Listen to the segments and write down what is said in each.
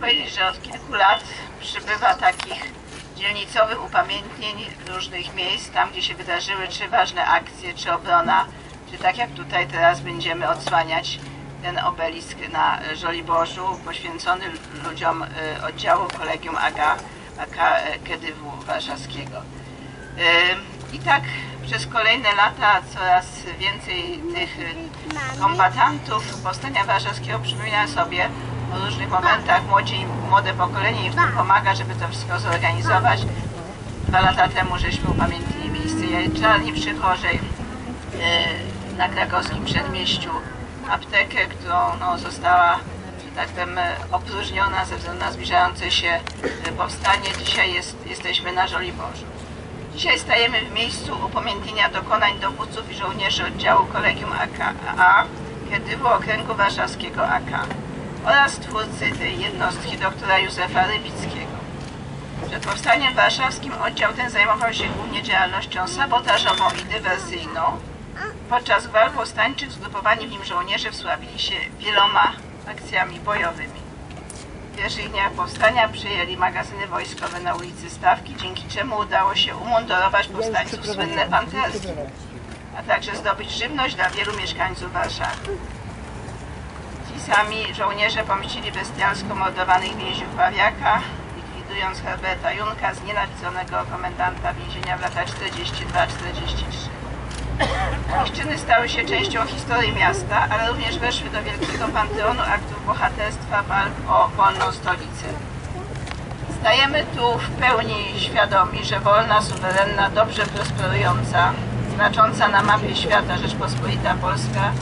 powiedzieć, że od kilku lat przybywa takich dzielnicowych upamiętnień różnych miejsc, tam gdzie się wydarzyły czy ważne akcje, czy obrona, czy tak jak tutaj teraz będziemy odsłaniać ten obelisk na Żoliborzu poświęcony ludziom y, oddziału Kolegium AGA, KDW Warszawskiego. Y, I tak przez kolejne lata coraz więcej tych kombatantów Powstania Warszawskiego przypomina sobie o różnych momentach. Młodzi, młode pokolenie w tym pomaga, żeby to wszystko zorganizować. Dwa lata temu żeśmy upamiętnili miejsce jajeczarni przy Chorzej y, na krakowskim przedmieściu aptekę, którą no, została, tak powiem, opróżniona ze względu na zbliżające się y, powstanie. Dzisiaj jest, jesteśmy na Żoliborzu. Dzisiaj stajemy w miejscu upamiętnienia dokonań dowódców i żołnierzy oddziału Kolegium AKA, KDW Okręgu Warszawskiego AK oraz twórcy tej jednostki doktora Józefa Rybickiego. Przed powstaniem warszawskim oddział ten zajmował się głównie działalnością sabotażową i dywersyjną. Podczas walk powstańczych zgrupowani w nim żołnierze wsławili się wieloma akcjami bojowymi. W pierwszych dniach powstania przyjęli magazyny wojskowe na ulicy Stawki, dzięki czemu udało się umundurować powstańców słynne panterski, a także zdobyć żywność dla wielu mieszkańców Warszawy. Ci sami żołnierze pomścili bestialsko mordowanych więźniów Pawiaka, likwidując Herberta Junka, znienawidzonego komendanta więzienia w latach 42-43. Ich czyny stały się częścią historii miasta, ale również weszły do wielkiego panteonu aktów bohaterstwa walk o wolną stolicę. Stajemy tu w pełni świadomi, że wolna, suwerenna, dobrze prosperująca, znacząca na mapie świata Rzeczpospolita Polska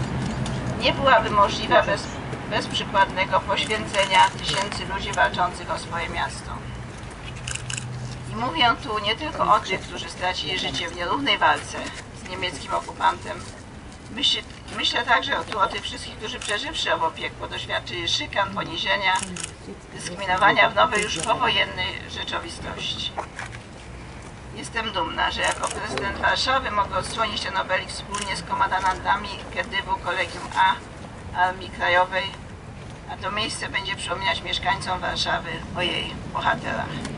nie byłaby możliwa bez, bez przykładnego poświęcenia tysięcy ludzi walczących o swoje miasto. I mówię tu nie tylko o tych, którzy stracili życie w nierównej walce z niemieckim okupantem. Myślę, myślę także tu o tych wszystkich, którzy przeżywszy owo piekło, doświadczyli szykan, poniżenia, dyskryminowania w nowej już powojennej rzeczywistości. Jestem dumna, że jako prezydent Warszawy mogę odsłonić ten obelisk wspólnie z komandantami KDW Kolegium A Armii Krajowej, a to miejsce będzie przypominać mieszkańcom Warszawy o jej bohaterach.